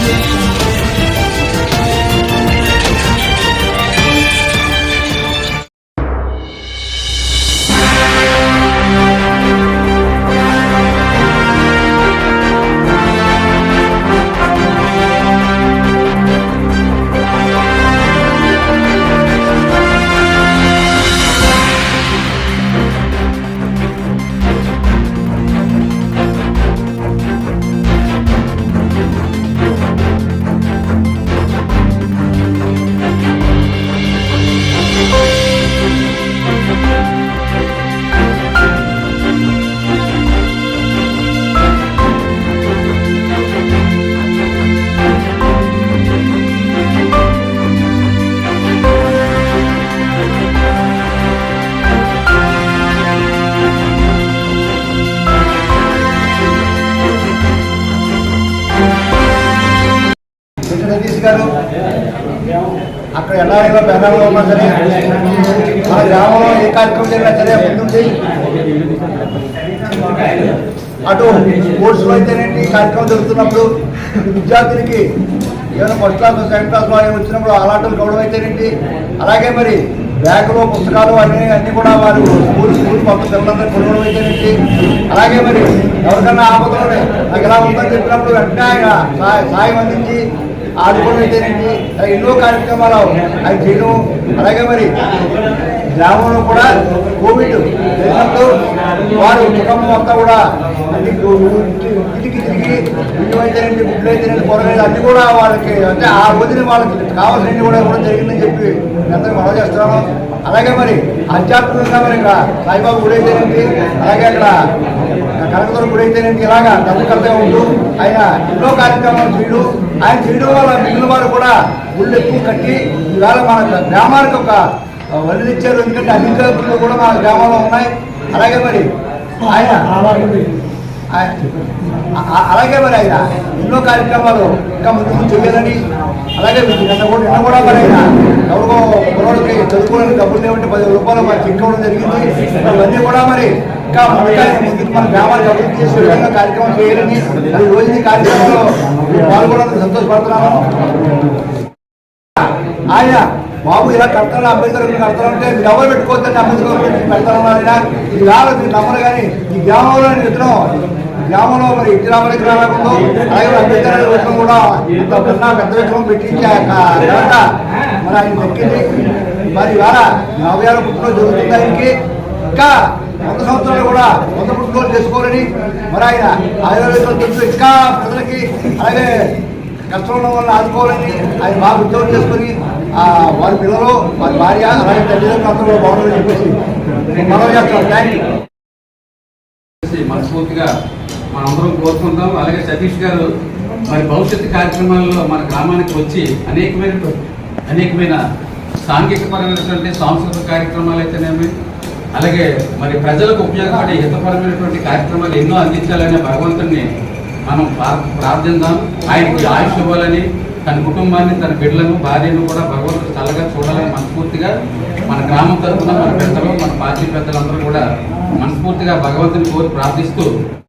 Yeah. అక్కడ ఎన్ఆర్ఐలో బెంగాల్లో ఉన్నా సరే మన గ్రామంలో ఏ కార్యక్రమం జరిగినా సరే ముందుండి అటు స్పోర్ట్స్లో అయితేనేంటి కార్యక్రమం జరుగుతున్నప్పుడు విద్యార్థులకి ఏమైనా ఫస్ట్ క్లాస్ సెకండ్ క్లాస్లో ఏమైనా వచ్చినప్పుడు అలాంటి గౌరవం అయితేనేంటి? అలాగే మరి బ్యాగులో పుస్తకాలు అన్నీ అన్నీ కూడా వారు స్కూల్ స్కూల్ మొత్తం పిల్లలందరూ కొనుగోలు అయితేనేంటి? అలాగే మరి ఎవరికన్నా ఆపదలోనే నాకు ఎలా ఉందని చెప్పినప్పుడు వెంటనే ఆయన సాయం అందించి ఆదుకోవడం అయితేనేంటి ఎన్నో కార్యక్రమాలు అవి చేయడం. అలాగే మరి గ్రామంలో కూడా కోవిడ్ చేసినప్పుడు వారు కుటుంబం అంతా కూడా అన్ని ఇంటికి తిరిగి ఇంటి అయితేనండి గుడ్లు అయితేనండి కూరగాయలు అన్ని కూడా వాళ్ళకి అంటే ఆ రోజున వాళ్ళకి కావాల్సినవి కూడా ఇవ్వడం జరిగిందని చెప్పి అందరూ మనం చేస్తున్నాను. అలాగే మరి ఆధ్యాత్మికంగా మరి ఇక్కడ సాయిబాబు గుడి అయితేనండి అలాగే అక్కడ కనకదుర్గ గుడి అయితేనండి ఇలాగా కర్తగా ఉంటూ ఆయన ఎన్నో కార్యక్రమాలు చేయడు. ఆయన చేయడం వల్ల మిగిలిన వారు కూడా గుళ్ళు ఎక్కువ కట్టి ఈవేళ మన గ్రామానికి ఒక వల్లి ఇచ్చారు. ఎందుకంటే అన్ని క్లబ్లు కూడా మా గ్రామంలో ఉన్నాయి. అలాగే మరి ఆయన ఆయన- అలాగే మరి ఆయన ఎన్నో కార్యక్రమాలు ఇంకా ముందు ముందు చేయాలని అలాగే నిన్న కూడా నిన్న కూడా మరి ఆయన ఎవరికో కుర్రోడికి చదువుకోవడానికి డబ్బులు లేవంటే పది రూపాయలు మరి చెక్ జరిగింది. అవన్నీ కూడా మరి ఇంకా ముందుగా మన గ్రామానికి అభివృద్ధి చేసే విధంగా కార్యక్రమం చేయాలని ఈ రోజు ఈ కార్యక్రమంలో పాల్గొనడానికి సంతోషపడుతున్నాను. ఆయన బాబు ఇలా కడతాను అంబేద్కర్ గురించి కడతానంటే మీరు ఎవరు పెట్టుకోవద్దని అంబేద్కర్ గురించి పెడతాను ఆయన? ఈ వేళ మీరు నమ్మరు కానీ ఈ గ్రామంలో నేను విత్తనం గ్రామంలో మరి ఇంటి రామలింగ రాకుండా అలాగే అంబేద్కర్ గారి కూడా ఇంత పెద్ద పెద్ద విత్తనం పెట్టించి మరి ఆయన దక్కింది. మరి ఇవాళ నలభై పుట్టిన పుట్టినరోజు జరుగుతుంది ఆయనకి. ఇంకా వంద సంవత్సరాలు కూడా వంద పుట్టినరోజు చేసుకోవాలని మరి ఆయన ఆయుర్వేదంతో ఇంకా ప్రజలకి అలాగే కష్టంలో వల్ల ఆదుకోవాలని ఆయన బాగా ఉద్యోగం చేసుకొని వారి పిల్లలు వారి భార్య అలాగే తల్లిదండ్రులు అందరూ బాగుండాలని చెప్పేసి నేను మనం చేస్తాను థ్యాంక్ యూ మనస్ఫూర్తిగా మనందరం కోరుకుంటాం అలాగే సతీష్ గారు మరి భవిష్యత్తు కార్యక్రమాల్లో మన గ్రామానికి వచ్చి అనేకమైన అనేకమైన సాంఘిక పరమైనటువంటి సాంస్కృతిక కార్యక్రమాలు అయితేనేమి అలాగే మరి ప్రజలకు ఉపయోగపడే హితపరమైనటువంటి కార్యక్రమాలు ఎన్నో అందించాలనే భగవంతుడిని మనం ప్రా- ప్రార్థిద్దాం ఆయనకి ఆయుష్ ఇవ్వాలని తన కుటుంబాన్ని తన బిడ్డలను భార్యను కూడా భగవంతుడు చల్లగా చూడాలని మనస్ఫూర్తిగా మన గ్రామం తరఫున మన పెద్దలు మన పార్టీ పెద్దలందరూ కూడా మనస్ఫూర్తిగా భగవంతుని కోరి ప్రార్థిస్తూ